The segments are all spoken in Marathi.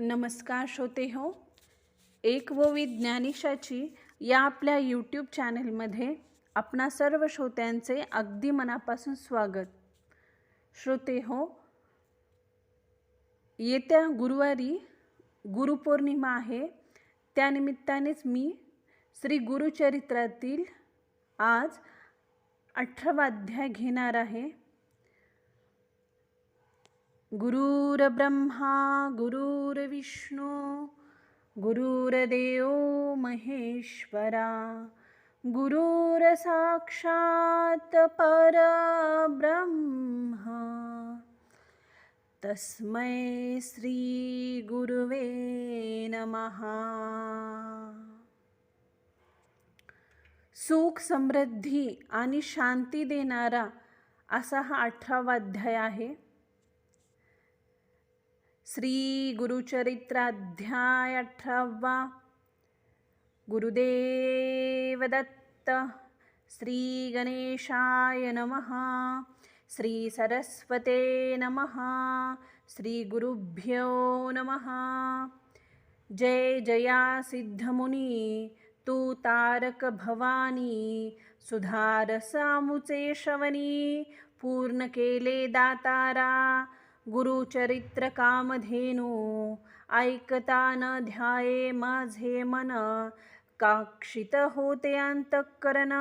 नमस्कार श्रोते हो एक व विज्ञानिशाची या आपल्या यूट्यूब चॅनलमध्ये आपणा सर्व श्रोत्यांचे अगदी मनापासून स्वागत. श्रोते हो येत्या गुरुवारी गुरुपौर्णिमा आहे. त्यानिमित्तानेच मी श्री गुरुचरित्रातील आज अठरावा अध्याय घेणार आहे. गुरुर्ब्रह्मा गुरुर्विष्णू गुरुर्देव महेश्वरा गुरुर्साक्षात् परब्रह्म। तस्मै श्री गुरुवे नमः। सुख समृद्धी आणि शांती देणारा असा हा अठरावा अध्याय आहे. श्रीगुरुचरित्राध्यायठ गुरुदेवदत्त श्रीगणेशाय नमः श्रीसरस्वते नमः श्रीगुरुभ्यो नमः। जय जया सिद्धमुनि तु तारकभवानी सुधारसामुचे शवनी पूर्णकेले दातारा गुरुचरित्र कामधेनू ऐकता न ध्याये माझे मन। काक्षित होते अंतःकरण।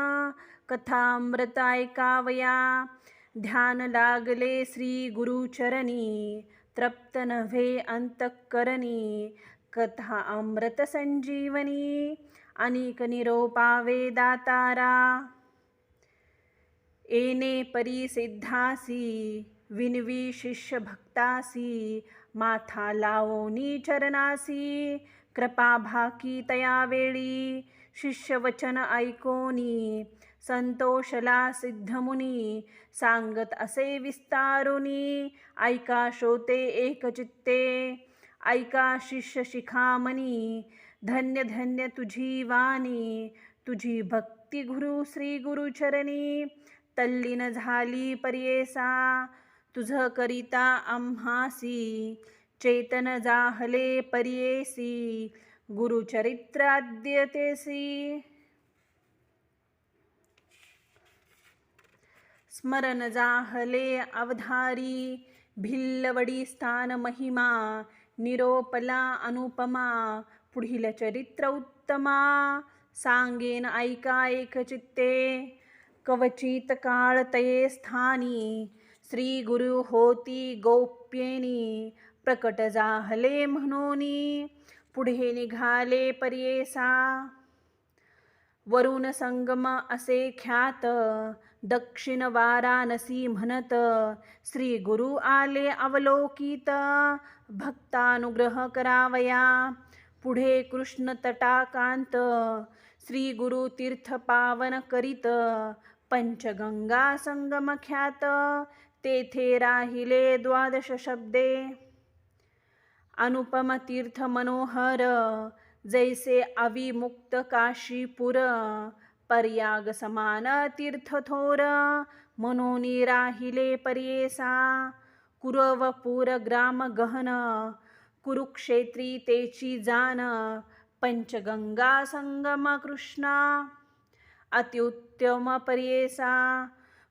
कथामृत ऐकावया। ध्यान लागले श्री गुरुचरणी। तृप्त नव्हे अंतःकरणी। कथा अमृत संजीवनी। अनेक निरोपावे दातारा। येणे परिसिद्धासी। विनवी शिष्य भक्तासी माथा लावोनी चरणासी कृपा भाकी तया वेळी शिष्यवचन ऐकोनी संतोषला सिद्धमुनी सांगत असे विस्तारुनी ऐका श्रोते एकचित्ते ऐका शिष्य शिखामणी धन्य धन्य तुझी वाणी तुझी भक्ती गुरु श्री गुरुचरणी तल्लीन झाली पर्येसा तुझकरिता आम्हासी चेतन जाहले पर्येसी गुरुचरित्राद्यतेसी। स्मरण जाहले अवधारी भिल्लवडी स्थान महिमा निरोपला अनुपमा पुढील चरित्र उत्तमा। सांगेन ऐका एक चित्ते कवचित काळ तये स्थानी श्री गुरु होती गोप्येनी प्रकट जाहले म्हणोनी पुढे निघाले पर्येसा. वरुण संगम असे ख्यात दक्षिण वाराणसी म्हणत श्री गुरु आले अवलोकित भक्तानुग्रह करावया. पुढे कृष्ण तटाकांत श्री गुरु तीर्थ पावन करीत पंचगंगा संगम ख्यात तेथे राहिले द्वादश शब्दे। अनुपम तीर्थ मनोहर जैसे अविमुक्त काशीपुर। पर्याग समान तीर्थ थोर मनोनी राहिले पर्येसा। कुरवपूर ग्राम गहन कुरुक्षेत्री तेची जान। पंचगंगा संगम कृष्णा। अत्युत्तम पर्येसा।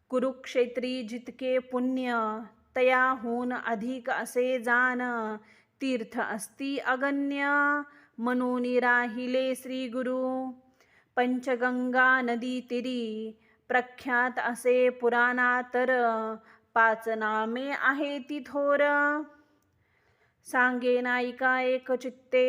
कुरुक्षेत्री जितके पुण्य तयाहून अधिक असे जान तीर्थ असती अगण्य म्हणून राहिले श्री गुरु. पंचगंगा नदी तिरी प्रख्यात असे पुराणातर पाच नामे आहे ती थोर. सांगे नायिका एक चित्ते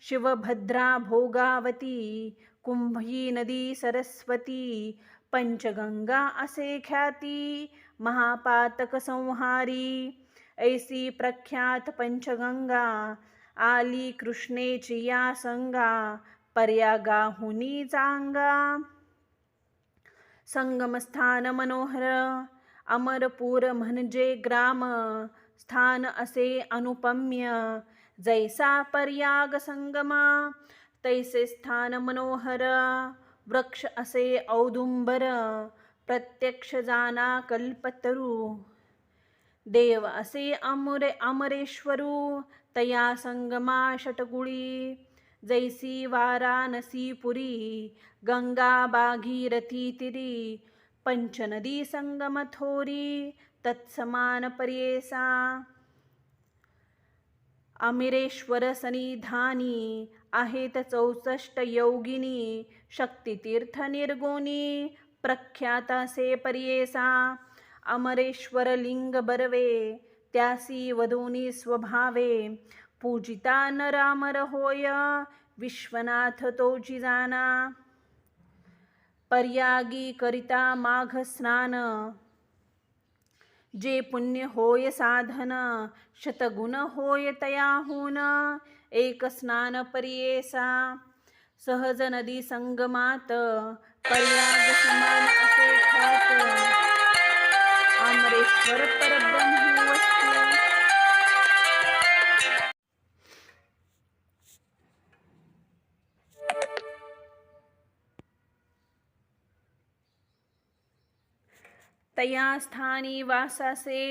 शिवभद्रा भोगावती कुंभी नदी सरस्वती पंचगंगा असे ख्याती महापातक संहारी. ऐसी प्रख्यात पंचगंगा आली कृष्णेची या संगा पर्यागाहुनी चांगा संगमस्थान मनोहर अमरपूर म्हणजे ग्राम स्थान असे अनुपम्य. जैसा पर्याग संगमा तैसे स्थान मनोहर. वृक्ष असे औदुंबर प्रत्यक्ष जाना कल्पतरू. देव असे अमरे अमरेश्वरू तया संगमा षटगुळी जैसी वाराणसी पुरी गंगा भागीरथी तिरी. पंचनदी संगम थोरी तत्समान पर्येसा. अमिरेश्वर सनिधानी आहेत चौसष्ट योगिनी शक्तितीर्थ निर्गुणी प्रख्यात असे पर्येसा अमरेश्वर लिंग बरवे त्यासी वधुनी स्वभावे पूजिता नरामर होय विश्वनाथ तो जाना पर्यागी करिता माघ स्नान जे पुण्य होय साधन शतगुण होय तयाहून एक स्नान परियेसा सहज नदी संगमात पर्याग समान असे खात अमरेश्वर परब्रह्म वस्तू तया स्थानी वासासे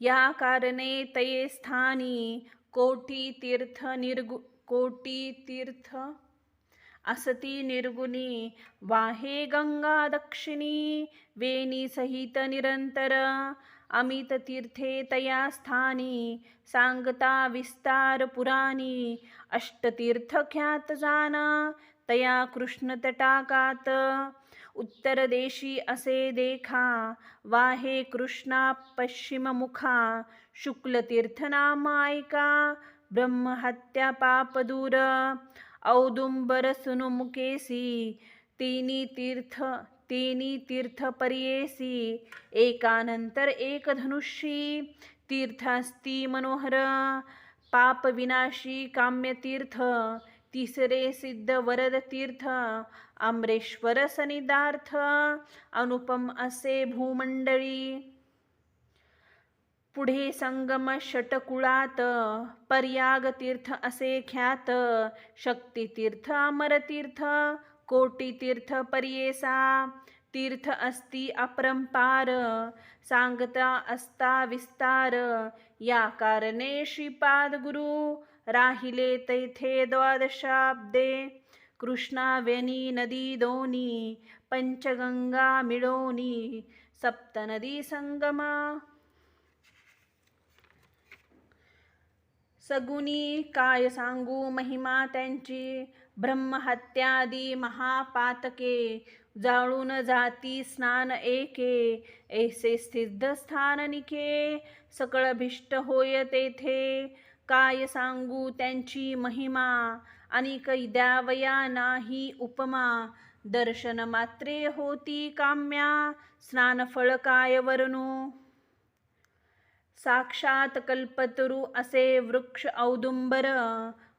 या कारणे तये स्थानी कोटी तीर्थ निर्गु कोटी तीर्थ असती निर्गुणी वाहे गंगा दक्षिणी वेणी सहित निरंतर अमित तीर्थे तया स्थानी सांगता विस्तार पुराणी अष्टतीर्थ ख्यात जाना तया कृष्ण तटाकात उत्तर देशी असे देखा वाहे कृष्णा पश्चिम शुक्लतीर्थनामायिका शुक्ल ब्रह्महत्या पापदूर औदुंबर सुनुमुकेसी तिनी तीर्थ तिनी तीर्थ पर्येसी एकानंतर एक धनुष्यी तीर्थास्ती मनोहर पापविनाशी काम्यतीर्थ तिसरे सिद्ध वरद तीर्थ आम्रेश्वर सनिदार्थ अनुपम असे भूमंडळी पुढे संगम षटकुळात पर्याग तीर्थ असे ख्यात शक्तितीर्थ अमरतीर्थ कोटीतीर्थ पर्येसा तीर्थ अस्ति अपरंपार सांगता असता विस्तार या कारणे श्रीपाद गुरु राहिले तैथे द्वादशाब्दे। कृष्णा वेणी नदी दोनी पंचगंगा मिळोनी सप्तनदी संगमा। सगुणी काय सांगू? महिमा त्यांची ब्रह्महत्यादी महापातके. जाळून जाती स्नान एके ऐसे सिद्ध स्थान निखे सकळ भिष्ट होय तेथे. काय सांगू त्यांची महिमा? आणि द्यावया नाही उपमा. दर्शन मात्रे होती काम्या. स्नानफळ काय वर्णू साक्षात कल्पतरू असे वृक्ष औदुंबर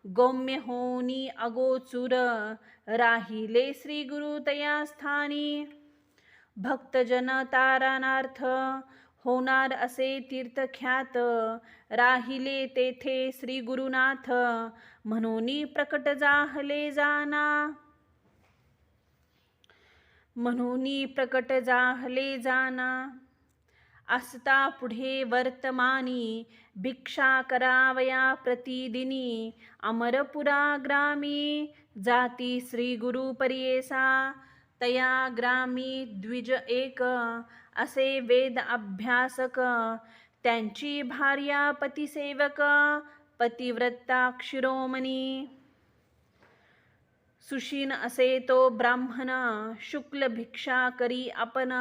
गौम्य होनी अगोचुर राहिले श्री गुरु तया स्थानी। भक्तजन तारणार्थ होणार असे तीर्थख्यात राहिले तेथे श्री गुरुनाथ म्हणून प्रकट जाहले जाना। म्हणून प्रकट जाहले जाना। असता पुढे वर्तमानी भिक्षा करावया प्रतिदिनी अमरपुरा ग्रामी जाती श्री गुरु तया ग्रामी द्विज एक असे वेद अभ्यासक त्यांची भार्या पतिसेवक पतिव्रता शिरोमणी सुशीन असे तो ब्राह्मण शुक्ल भिक्षा करी आपण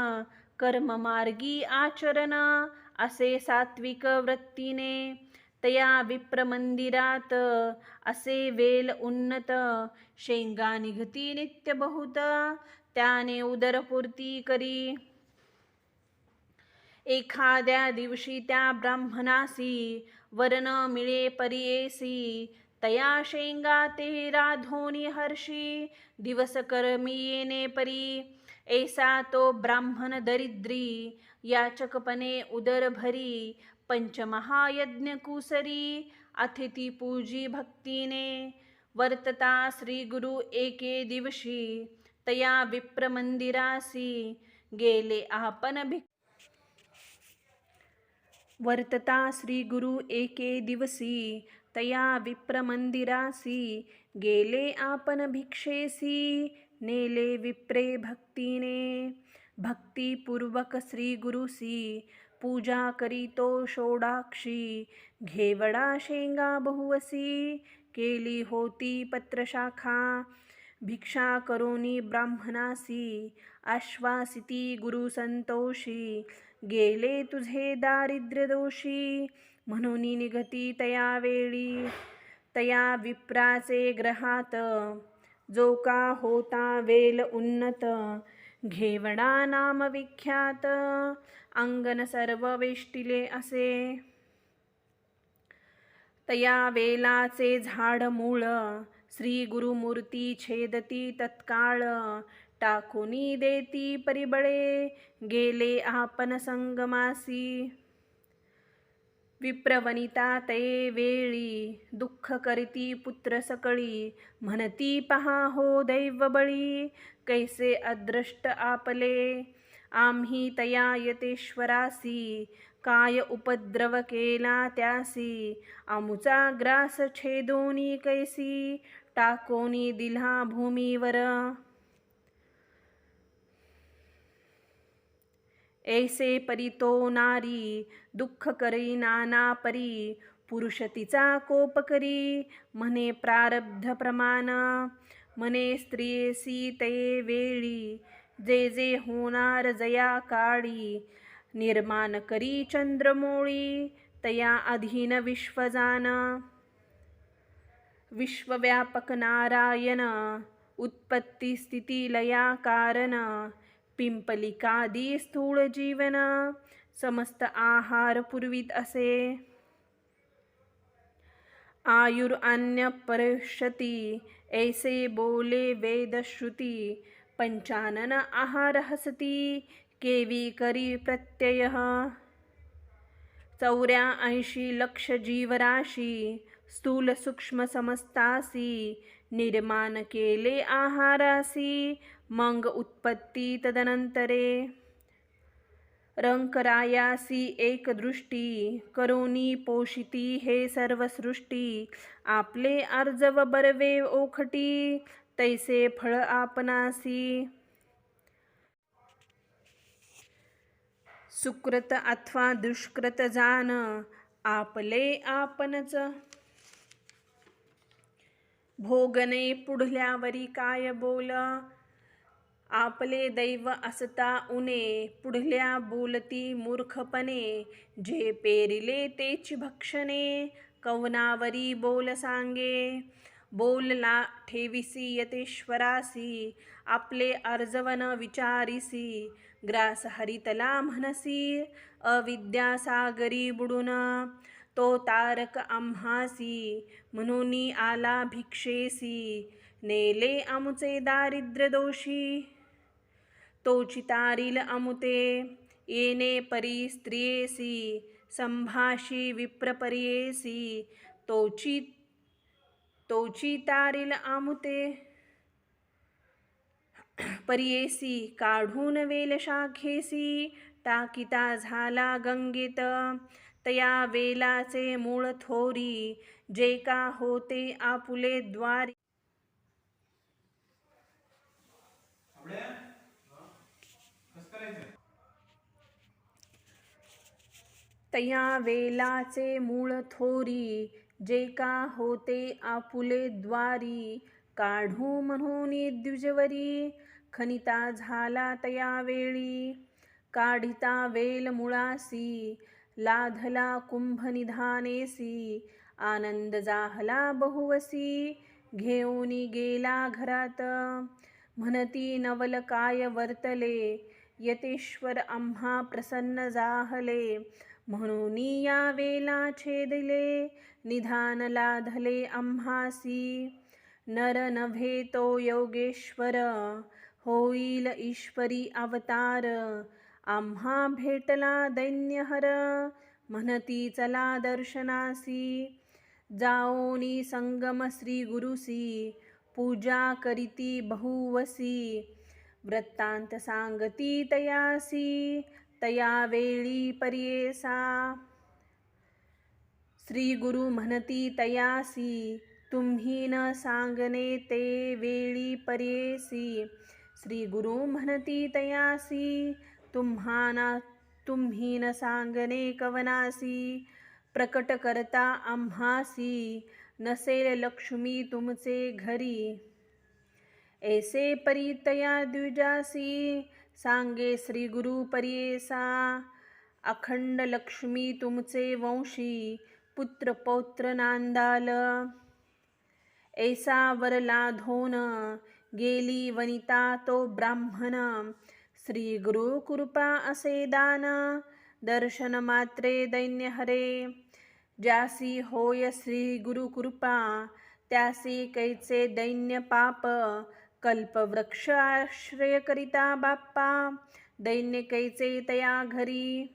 कर्ममार्गी आचरण असे सात्विक वृत्तीने. तया विप्रमंदिरात असे वेल उन्नत शेंगा निघती नित्य बहुत त्याने उदरपूर्ती करी. एखाद्या दिवशी त्या ब्राह्मणासी वरण मिळे परियेसी तया शेंगा ते राधोनी हर्षी दिवस कर्मी येणे परी. ऐसा तो ब्राह्मण दरिद्री याचकपणे उदरभरी पंचमहायज्ञ कुसरी अतिथी पूजी भक्तीने वर्तता श्री गुरु एके दिवशी तया विप्रमंदिरासी गेले आपण भिक. वर्तता श्री गुरु एके दिवसी तया विप्रमंदिरासी गेले आपण भिक्षेसी नेले विप्रे भक्तीने। भक्तिपूर्वक श्री गुरुसी पूजा करीतो षोडाक्षी। घेवडा शेंगा बहुवसी केली होती पत्रशाखा। भिक्षा करोनी ब्राह्मणासी आश्वासिती गुरुसंतोषी गेले तुझे दारिद्र्यदोषी म्हणून निगती तया वेळी। तया विप्राचे ग्रहात। जो का होता वेल उन्नत घेवडा नाम विख्यात अंगण सर्व वेष्टिले असे. तया वेलाचे झाड मूळ श्री गुरुमूर्ती छेदती तत्काळ टाकुनी देती परिबळे गेले आपण संगमासी. विप्रवनिता ते वेळी दुःख करीती पुत्र सकळी म्हणती पहा हो दैव बळी कैसे अदृष्ट आपले? आम्ही तया यतेश्वरासी काय उपद्रव केला त्यासी? आमुचा ग्रास छेदोनी कैसी? टाकोनी दिला भूमीवर ऐसे परितो नारी दुःख करी नाना परी पुरुष तिचा कोप करी म्हणे प्रारब्ध प्रमाण. म्हणे स्त्रियेसी ते वेळी जे जे होणार जया काळी निर्माण करी चंद्रमोळी तया अधीन विश्वजान विश्वव्यापक नारायण उत्पत्ती स्थिती लया कारण. पिंपलिकादी स्थूळ जीवन समस्त आहार पुरवीत असे. आयुर अन्य परिषती ऐसे बोले वेदश्रुती पंचानन आहार हसती केवी करी प्रत्यय. चौऱ्याऐंशी लक्ष जीवराशी स्थूल सूक्ष्म समस्तासी निर्माण केले आहारासी मग उत्पत्ती तदनंतरे रंकरायासी एक दृष्टी करोनी पोषिती हे सर्व सृष्टी आपले अर्जव बरवे ओखटी तैसे फळ आपणासी. सुकृत अथवा दुष्कृत जान आपले आपणच. भोगने पुढल्यावरी काय बोल? आपले दैव असता उने पुढल्या बोलती मूर्खपणे. जे पेरिले तेच भक्षणे कवनावरी बोल सांगे. बोलला ठेविसी यतेश्वरासी आपले अर्जवन विचारिसी. ग्रास हरितला म्हणसी अविद्यासागरी बुडून. तो तारक आम्हासी म्हणून आला भिक्षेसी. नेले आमचे दारिद्र्य तोचितारील अमुते। येणे परी स्त्रियेसी संभाषी विप्रपरियेसी। तोची तोचितारील आमुते परियेसी काढून वेलशाखेसी टाकिता झाला गंगेत। तया वेलाचे मूळ थोरी जे का होते आपुले द्वारी। तया वेलाचे मूळ थोरी जे का होते आपुले द्वारी. काढू म्हणून द्विजवरी खनिता झाला तया वेळी. काढिता वेल मुळासी लाधला कुंभ निधानेसी. आनंद जाहला बहुवसी घेऊनी गेला घरात. म्हणती नवल काय वर्तले यतेश्वर आम्हा प्रसन्न जाहले. म्हणून या वेला छेदले निधान लाधले आम्हासी. नर नव्हे तो योगेश्वर होईल ईश्वरी अवतार. आम्हा भेटला दैन्यहर म्हणती चला दर्शनासी. जाओनी संगम श्री गुरुसी पूजा करीती बहुवसी. वृत्तांत सांगती तयासी तया वेळी पर्येसा। श्री गुरु म्हणती तयासी तुम्ही न सांगणे ते वेळी पर्येसी। श्री गुरु म्हणती तयासी तुम्हाना तुम्ही न सांगणे कवनासी। प्रकट करता आम्हासी नसेल लक्ष्मी तुमचे घरी। ऐसे परितया द्विजासी सांगे श्री गुरु परियेसा। अखंड लक्ष्मी तुमचे वंशी पुत्र पौत्र नांदाल। ऐसा वरला धोन गेली वनिता तो ब्राह्मण। श्री गुरु कृपा असे दान दर्शन मात्रे दैन्य हरे। ज्यासी होय श्री गुरु कृपा त्यासी कैचे दैन्य पाप कल्पवृक्ष आश्रय करिता बाप्पा दैन्यकैचे तया घरी।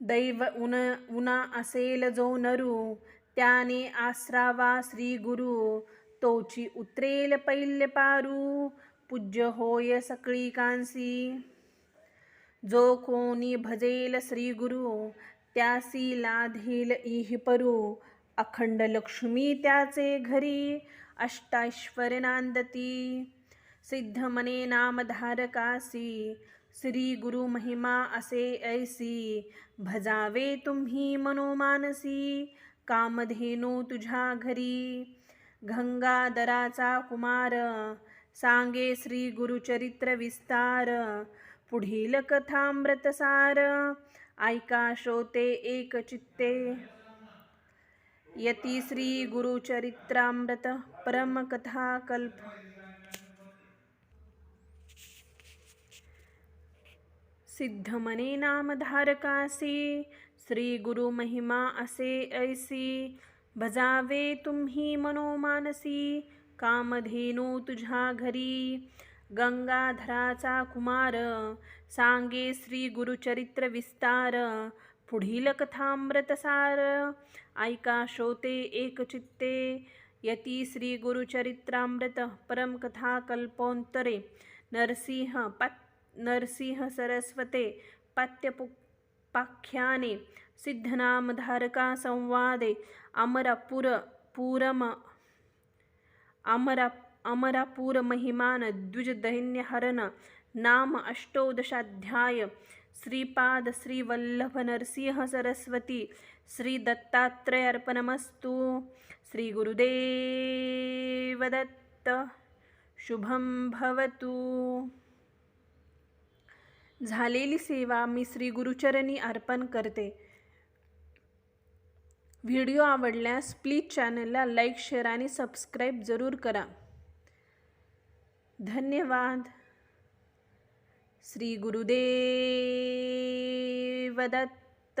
दैव उन उना असेल जो नरू त्याने आसरावा श्री गुरु तोची उतरेल पैल्य पारू पूज्य होय सकळी कांसी। जो कोणी भजेल श्री गुरु त्यासी लाधेल इह परू अखंड लक्ष्मी त्याचे घरी। अष्टाश्वरनान्दती। नांदती सिद्ध नामधारकासी। श्री गुरु महिमा असे ऐसी भजावे तुम्ही मनोमानसी। कामधेनू तुझ्या घरी। गंगाधराचा कुमार। सांगे श्री गुरुचरित्र विस्तार। पुढील कथामृतसार। ऐका श्रोते एक चित्ते यती श्री गुरुचरित्रामृत परमकथाकल्प। सिद्धमने नामधारकासी श्री गुरु महिमा असे ऐसी भजावे तुम्ही मनोमानसी कामधेनू तुझ्या घरी। गंगाधराचा कुमार सांगे श्री गुरुचरित्र विस्तार पुढील कथामृतसार। ऐका श्रोते एकचित्ते यती श्री गुरुचरित्रामृत नरसिंह पत् नरसिंह सरस्वते सिद्धनामधारकासंवादे सिद्धनामधारका संवादे अमरपुर पूरम अमरा अमरापूर महिमान नाम अष्टोदशाध्याय श्रीपाद श्रीवल्लभ नरसिंह सरस्वती श्री दत्तात्रय अर्पणमस्तु श्री गुरुदेवदत्त शुभम भवतु। झालेली सेवा मी श्री गुरुचरणी अर्पण करते. व्हिडिओ आवडल्यास प्लीज चॅनलला लाईक शेअर आणि सबस्क्राईब जरूर करा. धन्यवाद. श्री गुरुदेव दत्त